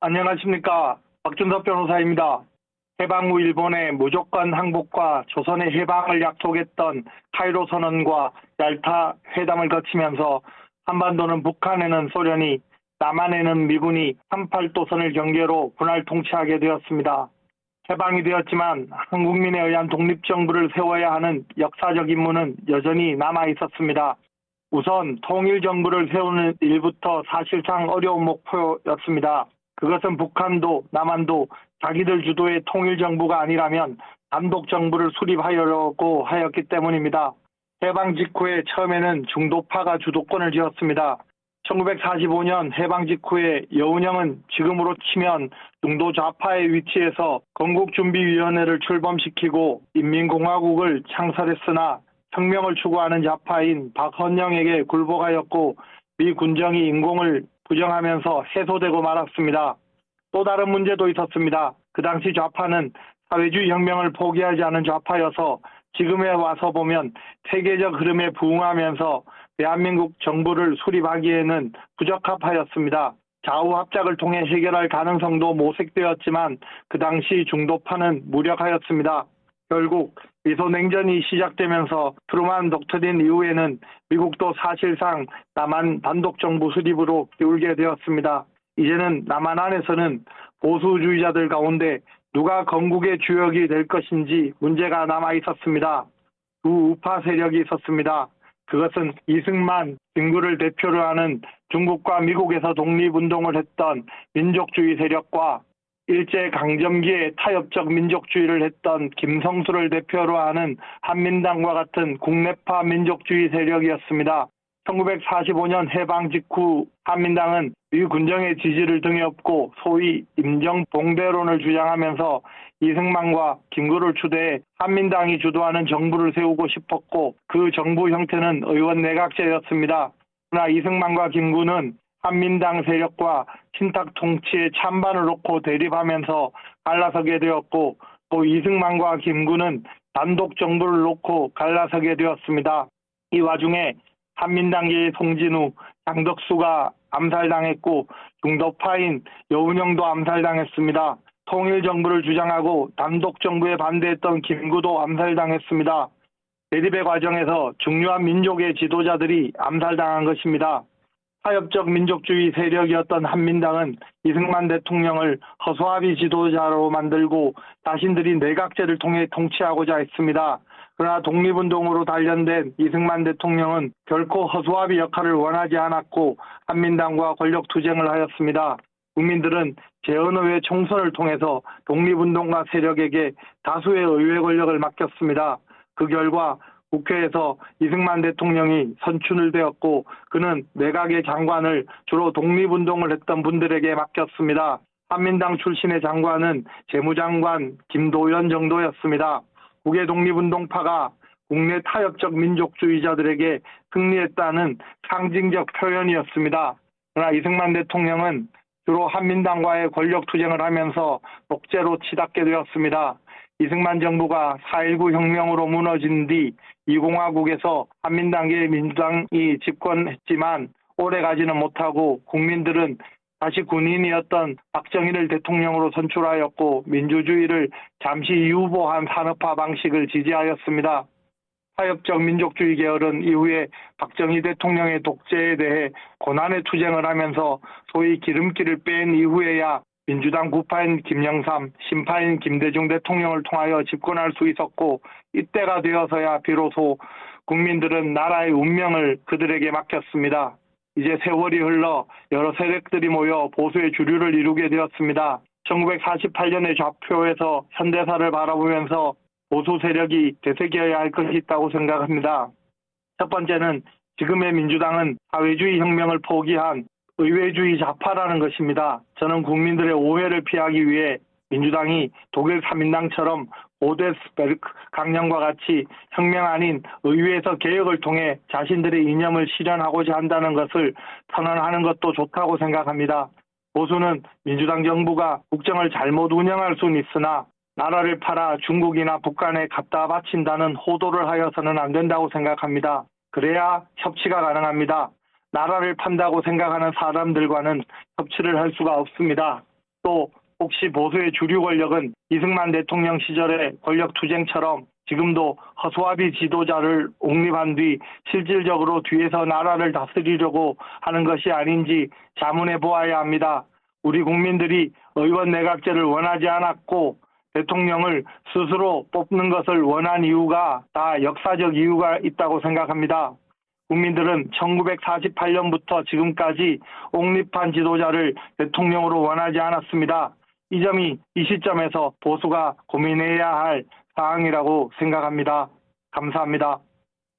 안녕하십니까. 박준섭 변호사입니다. 해방 후 일본의 무조건 항복과 조선의 해방을 약속했던 카이로 선언과 얄타 회담을 거치면서 한반도는 북한에는 소련이 남한에는 미군이 38도선을 경계로 분할 통치하게 되었습니다. 해방이 되었지만 한국민에 의한 독립정부를 세워야 하는 역사적 임무는 여전히 남아 있었습니다. 우선 통일정부를 세우는 일부터 사실상 어려운 목표였습니다. 그것은 북한도 남한도 자기들 주도의 통일 정부가 아니라면 단독 정부를 수립하려고 하였기 때문입니다. 해방 직후에 처음에는 중도파가 주도권을 쥐었습니다. 1945년 해방 직후에 여운형은 지금으로 치면 중도 좌파의 위치에서 건국준비위원회를 출범시키고 인민공화국을 창설했으나 혁명을 추구하는 좌파인 박헌영에게 굴복하였고 미 군정이 인공을 부정하면서 해소되고 말았습니다. 또 다른 문제도 있었습니다. 그 당시 좌파는 사회주의 혁명을 포기하지 않은 좌파여서 지금에 와서 보면 세계적 흐름에 부응하면서 대한민국 정부를 수립하기에는 부적합하였습니다. 좌우 합작을 통해 해결할 가능성도 모색되었지만 그 당시 중도파는 무력하였습니다. 결국 미소 냉전이 시작되면서 트루만 독트린 이후에는 미국도 사실상 남한 단독 정부 수립으로 기울게 되었습니다. 이제는 남한 안에서는 보수주의자들 가운데 누가 건국의 주역이 될 것인지 문제가 남아 있었습니다. 두 우파 세력이 있었습니다. 그것은 이승만, 김구를 대표로 하는 중국과 미국에서 독립운동을 했던 민족주의 세력과 일제 강점기에 타협적 민족주의를 했던 김성수를 대표로 하는 한민당과 같은 국내파 민족주의 세력이었습니다. 1945년 해방 직후 한민당은 미 군정의 지지를 등에 업고 소위 임정봉대론을 주장하면서 이승만과 김구를 추대해 한민당이 주도하는 정부를 세우고 싶었고 그 정부 형태는 의원 내각제였습니다. 그러나 이승만과 김구는 한민당 세력과 신탁 통치의 찬반을 놓고 대립하면서 갈라서게 되었고 또 이승만과 김구는 단독 정부를 놓고 갈라서게 되었습니다. 이 와중에 한민당계의 송진우, 장덕수가 암살당했고 중도파인 여운형도 암살당했습니다. 통일정부를 주장하고 단독정부에 반대했던 김구도 암살당했습니다. 대립의 과정에서 중요한 민족의 지도자들이 암살당한 것입니다. 타협적 민족주의 세력이었던 한민당은 이승만 대통령을 허수아비 지도자로 만들고 자신들이 내각제를 통해 통치하고자 했습니다. 그러나 독립운동으로 단련된 이승만 대통령은 결코 허수아비 역할을 원하지 않았고 한민당과 권력 투쟁을 하였습니다. 국민들은 재헌의회 총선을 통해서 독립운동가 세력에게 다수의 의회 권력을 맡겼습니다. 그 결과 국회에서 이승만 대통령이 선출을 되었고 그는 내각의 장관을 주로 독립운동을 했던 분들에게 맡겼습니다. 한민당 출신의 장관은 재무장관 김도연 정도였습니다. 국외 독립운동파가 국내 타협적 민족주의자들에게 승리했다는 상징적 표현이었습니다. 그러나 이승만 대통령은 주로 한민당과의 권력 투쟁을 하면서 독재로 치닫게 되었습니다. 이승만 정부가 4.19 혁명으로 무너진 뒤 이공화국에서 한민당계 민주당이 집권했지만 오래 가지는 못하고 국민들은 다시 군인이었던 박정희를 대통령으로 선출하였고 민주주의를 잠시 유보한 산업화 방식을 지지하였습니다. 타협적 민족주의 계열은 이후에 박정희 대통령의 독재에 대해 고난의 투쟁을 하면서 소위 기름기를 뺀 이후에야 민주당 구파인 김영삼, 심파인 김대중 대통령을 통하여 집권할 수 있었고 이때가 되어서야 비로소 국민들은 나라의 운명을 그들에게 맡겼습니다. 이제 세월이 흘러 여러 세력들이 모여 보수의 주류를 이루게 되었습니다. 1948년의 좌표에서 현대사를 바라보면서 보수 세력이 되새겨야 할 것이 있다고 생각합니다. 첫 번째는 지금의 민주당은 사회주의 혁명을 포기한 의회주의 좌파라는 것입니다. 저는 국민들의 오해를 피하기 위해 민주당이 독일 3인당처럼 오데스베르크 강령과 같이 혁명 아닌 의회에서 개혁을 통해 자신들의 이념을 실현하고자 한다는 것을 선언하는 것도 좋다고 생각합니다. 보수는 민주당 정부가 국정을 잘못 운영할 수는 있으나 나라를 팔아 중국이나 북한에 갖다 바친다는 호도를 하여서는 안 된다고 생각합니다. 그래야 협치가 가능합니다. 나라를 판다고 생각하는 사람들과는 협치를 할 수가 없습니다. 또 혹시 보수의 주류 권력은 이승만 대통령 시절의 권력 투쟁처럼 지금도 허수아비 지도자를 옹립한 뒤 실질적으로 뒤에서 나라를 다스리려고 하는 것이 아닌지 자문해 보아야 합니다. 우리 국민들이 의원 내각제를 원하지 않았고 대통령을 스스로 뽑는 것을 원한 이유가 다 역사적 이유가 있다고 생각합니다. 국민들은 1948년부터 지금까지 옹립한 지도자를 대통령으로 원하지 않았습니다. 이 점이 이 시점에서 보수가 고민해야 할 사항이라고 생각합니다. 감사합니다.